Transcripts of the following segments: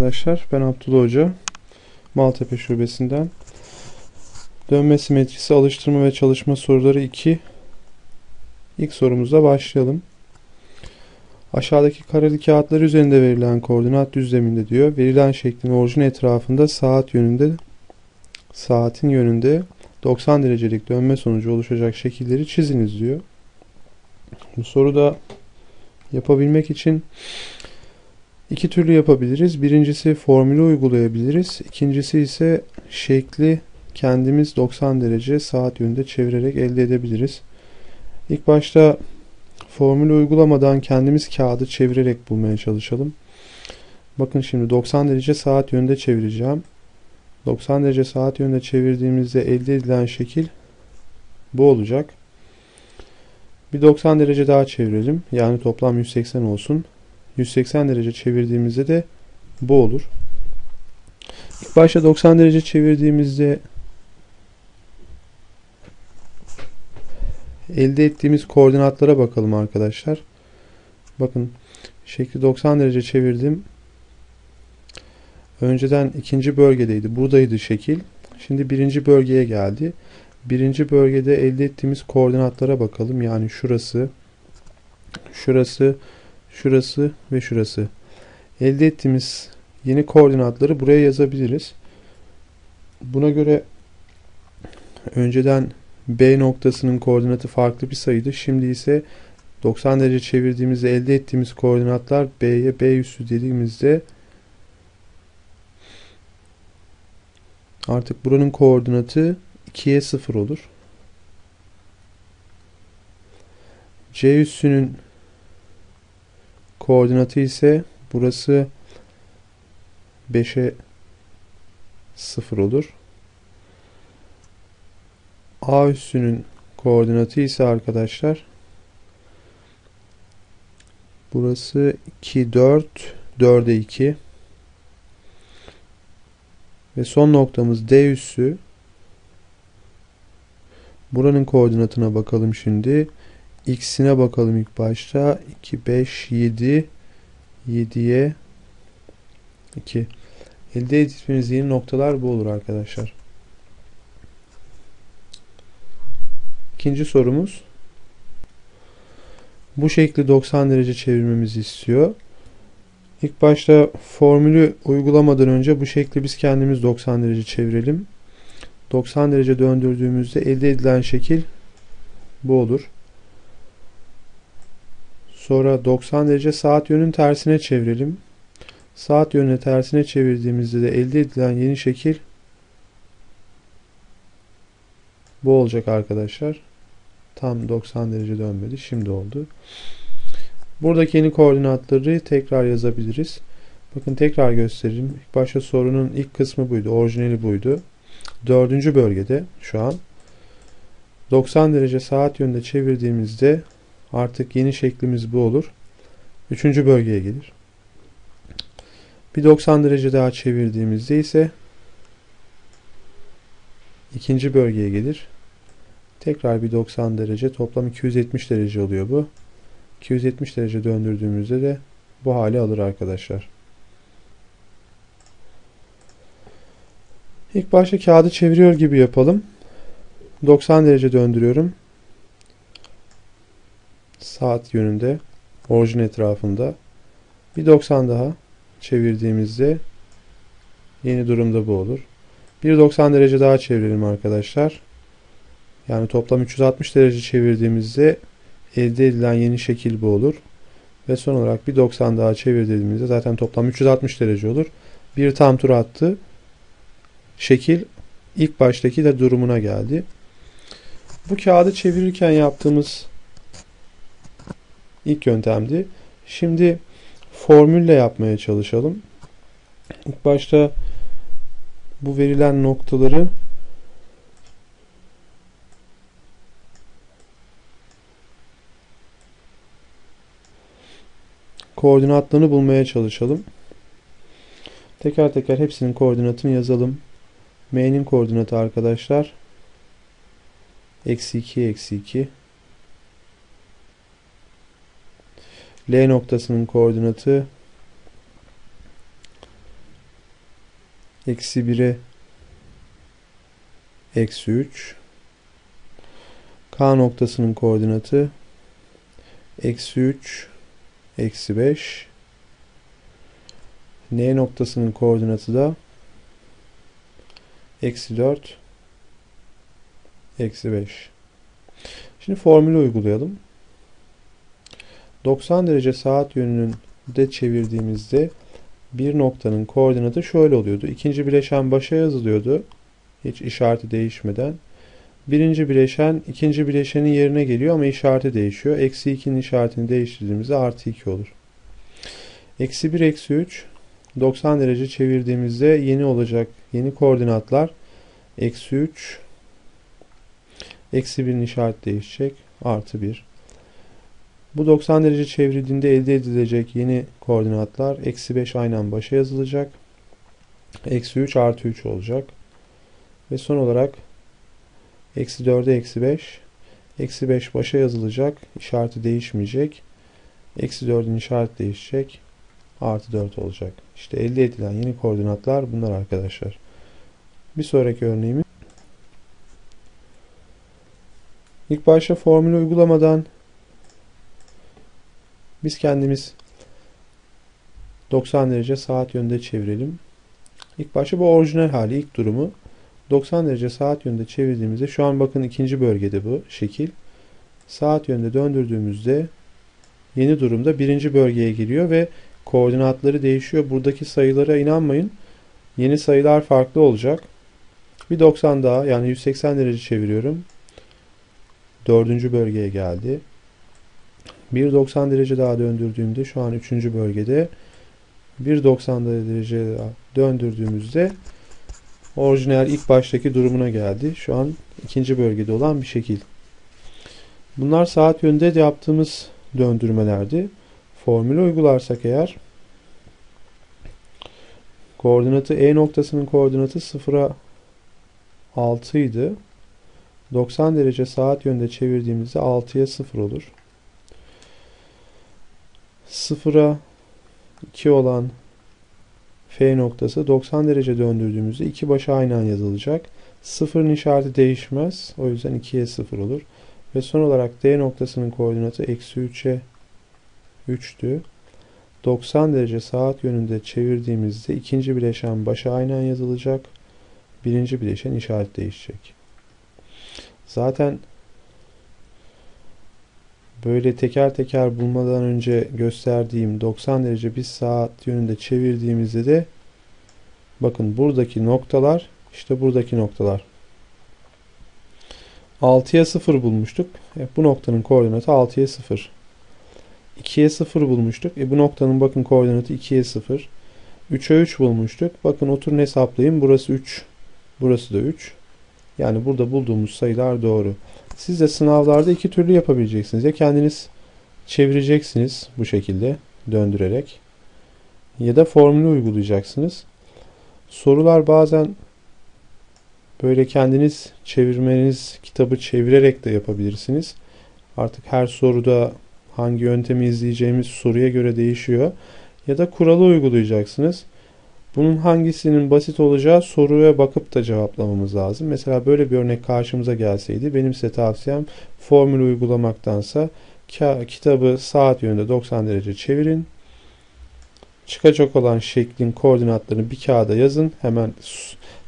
arkadaşlar. Ben Abdullah Hoca. Maltepe Şubesi'nden. Dönme simetrisi alıştırma ve çalışma soruları 2. İlk sorumuzla başlayalım. Aşağıdaki kareli kağıtlar üzerinde verilen koordinat düzleminde diyor. Verilen şeklin orijin etrafında saat yönünde saatin yönünde 90 derecelik dönme sonucu oluşacak şekilleri çiziniz diyor. Bu soruda yapabilmek için iki türlü yapabiliriz. Birincisi formülü uygulayabiliriz. İkincisi ise şekli kendimiz 90 derece saat yönünde çevirerek elde edebiliriz. İlk başta formülü uygulamadan kendimiz kağıdı çevirerek bulmaya çalışalım. Bakın şimdi 90 derece saat yönünde çevireceğim. 90 derece saat yönünde çevirdiğimizde elde edilen şekil bu olacak. Bir 90 derece daha çevirelim. Yani toplam 180 olsun. 180 derece çevirdiğimizde de bu olur. İlk başta 90 derece çevirdiğimizde elde ettiğimiz koordinatlara bakalım arkadaşlar. Bakın şekli 90 derece çevirdim. Önceden ikinci bölgedeydi. Buradaydı şekil. Şimdi birinci bölgeye geldi. Birinci bölgede elde ettiğimiz koordinatlara bakalım. Yani şurası, şurası, şurası ve şurası. Elde ettiğimiz yeni koordinatları buraya yazabiliriz. Buna göre önceden B noktasının koordinatı farklı bir sayıydı. Şimdi ise 90 derece çevirdiğimizde elde ettiğimiz koordinatlar B'ye B üssü dediğimizde artık buranın koordinatı 2'ye 0 olur. C üssünün koordinatı ise burası 5'e 0 olur. A üssünün koordinatı ise arkadaşlar burası 2 4 4'e 2 ve son noktamız D üssü. Buranın koordinatına bakalım şimdi x'ine bakalım ilk başta 2 5 7 7'ye 2 elde ettiğimiz yeni noktalar bu olur arkadaşlar İkinci sorumuz. Bu şekli 90 derece çevirmemizi istiyor. İlk başta formülü uygulamadan önce bu şekli biz kendimiz 90 derece çevirelim. 90 derece döndürdüğümüzde elde edilen şekil bu olur. Sonra 90 derece saat yönünün tersine çevirelim. Saat yönüne tersine çevirdiğimizde de elde edilen yeni şekil bu olacak arkadaşlar. Tam 90 derece dönmedi. Şimdi oldu. Buradaki yeni koordinatları tekrar yazabiliriz. Bakın tekrar göstereyim. İlk başta sorunun ilk kısmı buydu. Orijinali buydu. Dördüncü bölgede şu an. 90 derece saat yönünde çevirdiğimizde artık yeni şeklimiz bu olur. Üçüncü bölgeye gelir. Bir 90 derece daha çevirdiğimizde ise ikinci bölgeye gelir. Tekrar bir 90 derece toplam 270 derece oluyor bu. 270 derece döndürdüğümüzde de bu hali alır arkadaşlar. İlk başta kağıdı çeviriyor gibi yapalım. 90 derece döndürüyorum. Saat yönünde orijin etrafında. Bir 90 daha çevirdiğimizde yeni durumda bu olur. Bir 90 derece daha çevirelim arkadaşlar. Yani toplam 360 derece çevirdiğimizde elde edilen yeni şekil bu olur. Ve son olarak bir 90 daha çevirdiğimizde zaten toplam 360 derece olur. Bir tam tur attı. Şekil ilk baştaki de durumuna geldi. Bu kağıdı çevirirken yaptığımız ilk yöntemdi. Şimdi formülle yapmaya çalışalım. İlk başta bu verilen noktaları koordinatlarını bulmaya çalışalım. Teker teker hepsinin koordinatını yazalım. M'nin koordinatı arkadaşlar eksi 2 eksi 2 L noktasının koordinatı eksi 1'e eksi 3 K noktasının koordinatı eksi 3 eksi 5 N noktasının koordinatı da eksi 4 eksi 5 Şimdi formülü uygulayalım. 90 derece saat yönünün de çevirdiğimizde bir noktanın koordinatı şöyle oluyordu. İkinci bileşen başa yazılıyordu. Hiç işareti değişmeden. Birinci bileşen ikinci bileşenin yerine geliyor ama işareti değişiyor. Eksi 2'nin işaretini değiştirdiğimizde artı 2 olur. Eksi 1 eksi 3 90 derece çevirdiğimizde yeni olacak yeni koordinatlar eksi 3 eksi 1'in işaret değişecek artı 1 bu 90 derece çevrildiğinde elde edilecek yeni koordinatlar eksi 5 aynen başa yazılacak. Eksi 3 artı 3 olacak. Ve son olarak eksi 4'e eksi 5. Eksi 5 başa yazılacak. işareti değişmeyecek. Eksi 4'ün işaret değişecek. Artı 4 olacak. İşte elde edilen yeni koordinatlar bunlar arkadaşlar. Bir sonraki örneğimiz. İlk başta formülü uygulamadan biz kendimiz 90 derece saat yönünde çevirelim. İlk başta bu orijinal hali, ilk durumu. 90 derece saat yönünde çevirdiğimizde şu an bakın ikinci bölgede bu şekil. Saat yönünde döndürdüğümüzde yeni durumda birinci bölgeye giriyor ve koordinatları değişiyor. Buradaki sayılara inanmayın. Yeni sayılar farklı olacak. Bir 90 daha yani 180 derece çeviriyorum. Dördüncü bölgeye geldi. 1.90 derece daha döndürdüğümde şu an 3. bölgede 1.90 derece daha döndürdüğümüzde orijinal ilk baştaki durumuna geldi. Şu an ikinci bölgede olan bir şekil. Bunlar saat yönünde de yaptığımız döndürmelerdi. Formülü uygularsak eğer koordinatı E noktasının koordinatı 0'a 6 idi. 90 derece saat yönde çevirdiğimizde 6'ya 0 olur. 0'a 2 olan F noktası 90 derece döndürdüğümüzde iki başı aynen yazılacak. 0'ın işareti değişmez. O yüzden 2'ye 0 olur. Ve son olarak D noktasının koordinatı eksi 3'e 3'tü. 90 derece saat yönünde çevirdiğimizde ikinci bileşen başa aynen yazılacak. Birinci bileşen işaret değişecek. Zaten böyle teker teker bulmadan önce gösterdiğim 90 derece bir saat yönünde çevirdiğimizde de bakın buradaki noktalar işte buradaki noktalar 6'ya 0 bulmuştuk. E, bu noktanın koordinatı 6'ya 0. 2'ye 0 bulmuştuk. E, bu noktanın bakın koordinatı 2'ye 0. 3'e 3 bulmuştuk. Bakın oturun hesaplayın. Burası 3. Burası da 3. Yani burada bulduğumuz sayılar doğru. Siz de sınavlarda iki türlü yapabileceksiniz. Ya kendiniz çevireceksiniz bu şekilde döndürerek ya da formülü uygulayacaksınız. Sorular bazen böyle kendiniz çevirmeniz kitabı çevirerek de yapabilirsiniz. Artık her soruda hangi yöntemi izleyeceğimiz soruya göre değişiyor. Ya da kuralı uygulayacaksınız. Bunun hangisinin basit olacağı soruya bakıp da cevaplamamız lazım. Mesela böyle bir örnek karşımıza gelseydi benim size tavsiyem formül uygulamaktansa kitabı saat yönünde 90 derece çevirin. Çıkacak olan şeklin koordinatlarını bir kağıda yazın. Hemen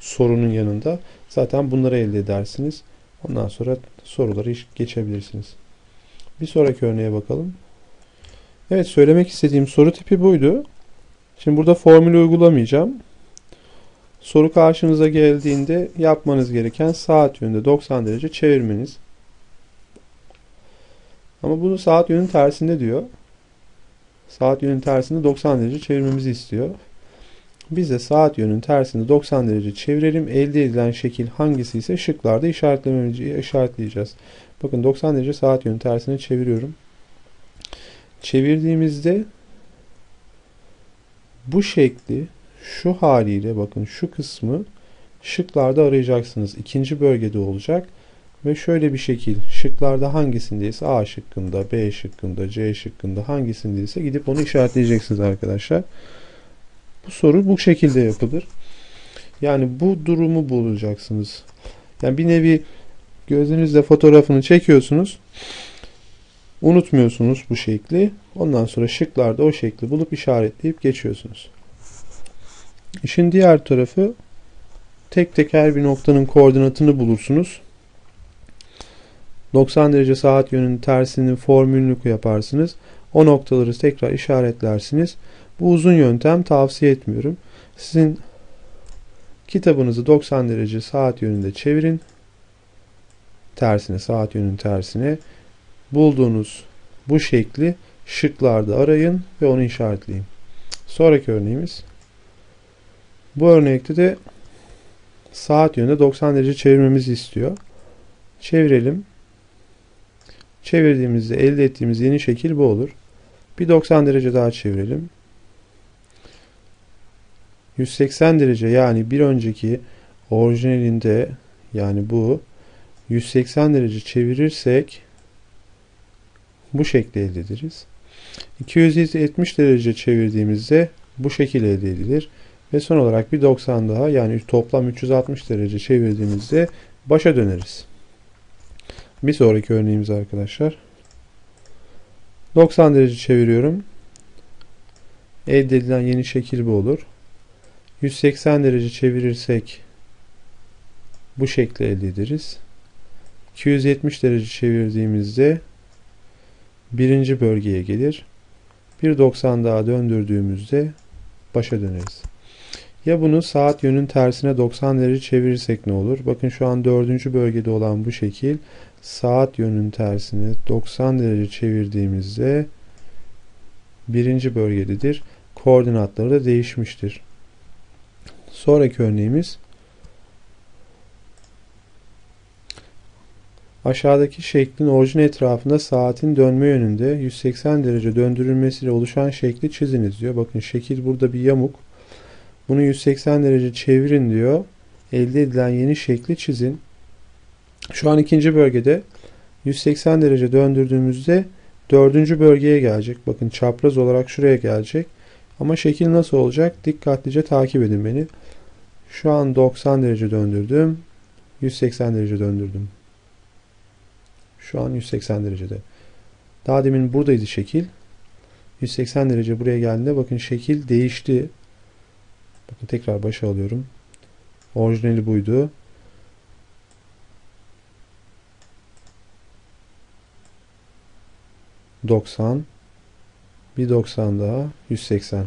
sorunun yanında. Zaten bunları elde edersiniz. Ondan sonra soruları geçebilirsiniz. Bir sonraki örneğe bakalım. Evet söylemek istediğim soru tipi buydu. Şimdi burada formülü uygulamayacağım. Soru karşınıza geldiğinde yapmanız gereken saat yönünde 90 derece çevirmeniz. Ama bunu saat yönünün tersinde diyor. Saat yönünün tersinde 90 derece çevirmemizi istiyor. Biz de saat yönünün tersinde 90 derece çevirelim. Elde edilen şekil hangisi ise şıklarda işaretlememizi işaretleyeceğiz. Bakın 90 derece saat yönünün tersine çeviriyorum. Çevirdiğimizde bu şekli şu haliyle bakın şu kısmı şıklarda arayacaksınız. İkinci bölgede olacak. Ve şöyle bir şekil şıklarda hangisindeyse A şıkkında, B şıkkında, C şıkkında hangisindeyse gidip onu işaretleyeceksiniz arkadaşlar. Bu soru bu şekilde yapılır. Yani bu durumu bulacaksınız. Yani bir nevi gözünüzle fotoğrafını çekiyorsunuz. Unutmuyorsunuz bu şekli. Ondan sonra şıklarda o şekli bulup işaretleyip geçiyorsunuz. İşin diğer tarafı tek tek her bir noktanın koordinatını bulursunuz. 90 derece saat yönünün tersinin formülünü yaparsınız. O noktaları tekrar işaretlersiniz. Bu uzun yöntem tavsiye etmiyorum. Sizin kitabınızı 90 derece saat yönünde çevirin. Tersine, saat yönünün tersine. Bulduğunuz bu şekli şıklarda arayın ve onu işaretleyin. Sonraki örneğimiz. Bu örnekte de saat yönünde 90 derece çevirmemizi istiyor. Çevirelim. Çevirdiğimizde elde ettiğimiz yeni şekil bu olur. Bir 90 derece daha çevirelim. 180 derece yani bir önceki orijinalinde yani bu 180 derece çevirirsek bu şekli elde ederiz. 270 derece çevirdiğimizde bu şekil elde edilir. Ve son olarak bir 90 daha yani toplam 360 derece çevirdiğimizde başa döneriz. Bir sonraki örneğimiz arkadaşlar. 90 derece çeviriyorum. Elde edilen yeni şekil bu olur. 180 derece çevirirsek bu şekli elde ederiz. 270 derece çevirdiğimizde birinci bölgeye gelir. Bir 90 daha döndürdüğümüzde başa döneriz. Ya bunu saat yönün tersine 90 derece çevirirsek ne olur? Bakın şu an dördüncü bölgede olan bu şekil saat yönün tersine 90 derece çevirdiğimizde birinci bölgededir. Koordinatları da değişmiştir. Sonraki örneğimiz aşağıdaki şeklin orijin etrafında saatin dönme yönünde 180 derece döndürülmesiyle oluşan şekli çiziniz diyor. Bakın şekil burada bir yamuk. Bunu 180 derece çevirin diyor. Elde edilen yeni şekli çizin. Şu an ikinci bölgede 180 derece döndürdüğümüzde dördüncü bölgeye gelecek. Bakın çapraz olarak şuraya gelecek. Ama şekil nasıl olacak? Dikkatlice takip edin beni. Şu an 90 derece döndürdüm. 180 derece döndürdüm. Şu an 180 derecede. Daha demin buradaydı şekil. 180 derece buraya geldiğinde bakın şekil değişti. Bakın tekrar başa alıyorum. Orijinali buydu. Doksan. Bir 90 daha. 180.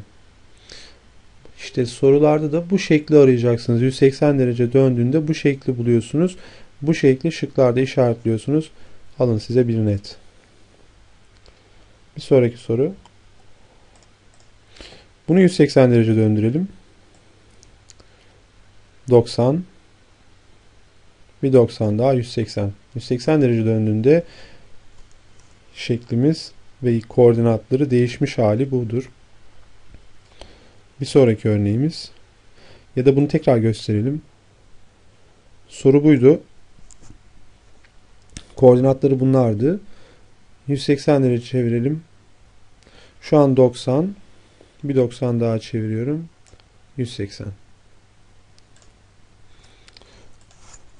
İşte sorularda da bu şekli arayacaksınız. 180 derece döndüğünde bu şekli buluyorsunuz. Bu şekli şıklarda işaretliyorsunuz. Alın size bir net. Bir sonraki soru. Bunu 180 derece döndürelim. 90 bir 90 daha 180. 180 derece döndüğünde şeklimiz ve koordinatları değişmiş hali budur. Bir sonraki örneğimiz ya da bunu tekrar gösterelim. Soru buydu. Koordinatları bunlardı. 180 derece çevirelim. Şu an 90. Bir 90 daha çeviriyorum. 180.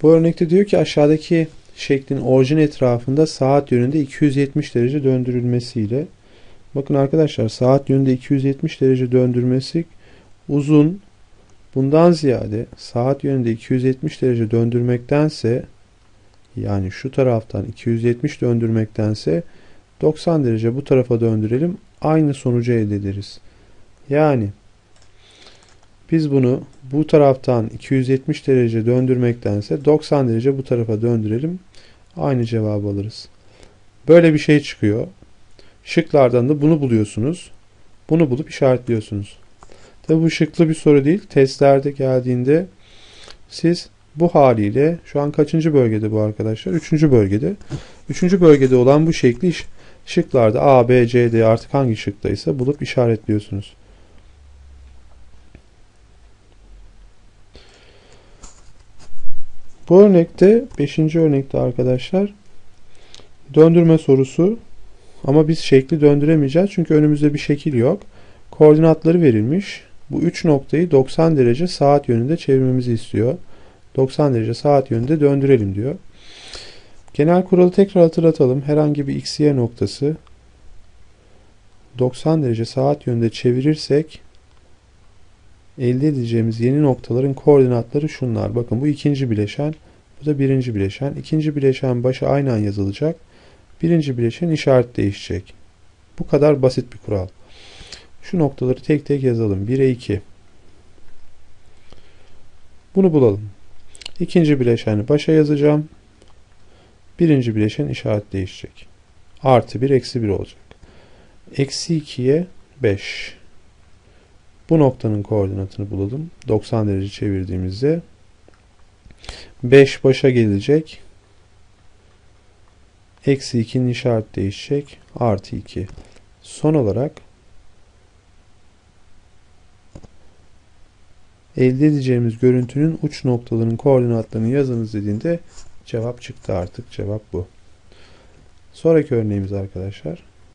Bu örnekte diyor ki aşağıdaki şeklin orijin etrafında saat yönünde 270 derece döndürülmesiyle bakın arkadaşlar saat yönünde 270 derece döndürmesi uzun bundan ziyade saat yönünde 270 derece döndürmektense yani şu taraftan 270 döndürmektense 90 derece bu tarafa döndürelim aynı sonucu elde ederiz. Yani biz bunu bu taraftan 270 derece döndürmektense 90 derece bu tarafa döndürelim. Aynı cevabı alırız. Böyle bir şey çıkıyor. Şıklardan da bunu buluyorsunuz. Bunu bulup işaretliyorsunuz. Tabi bu şıklı bir soru değil. Testlerde geldiğinde siz bu haliyle şu an kaçıncı bölgede bu arkadaşlar? Üçüncü bölgede. Üçüncü bölgede olan bu şekli şıklarda A, B, C, D artık hangi şıktaysa bulup işaretliyorsunuz. Bu örnekte 5. örnekte arkadaşlar döndürme sorusu ama biz şekli döndüremeyeceğiz çünkü önümüzde bir şekil yok. Koordinatları verilmiş. Bu 3 noktayı 90 derece saat yönünde çevirmemizi istiyor. 90 derece saat yönünde döndürelim diyor. Genel kuralı tekrar hatırlatalım. Herhangi bir x, y noktası 90 derece saat yönünde çevirirsek elde edeceğimiz yeni noktaların koordinatları şunlar. Bakın bu ikinci bileşen, bu da birinci bileşen. İkinci bileşen başı aynen yazılacak. Birinci bileşen işaret değişecek. Bu kadar basit bir kural. Şu noktaları tek tek yazalım. 1'e 2. Bunu bulalım. İkinci bileşeni başa yazacağım. Birinci bileşen işaret değişecek. Artı 1, eksi 1 olacak. Eksi 2'ye 5. Bu noktanın koordinatını bulalım. 90 derece çevirdiğimizde 5 başa gelecek. Eksi 2'nin işaret değişecek. Artı 2. Son olarak elde edeceğimiz görüntünün uç noktalarının koordinatlarını yazınız dediğinde cevap çıktı artık. Cevap bu. Sonraki örneğimiz arkadaşlar.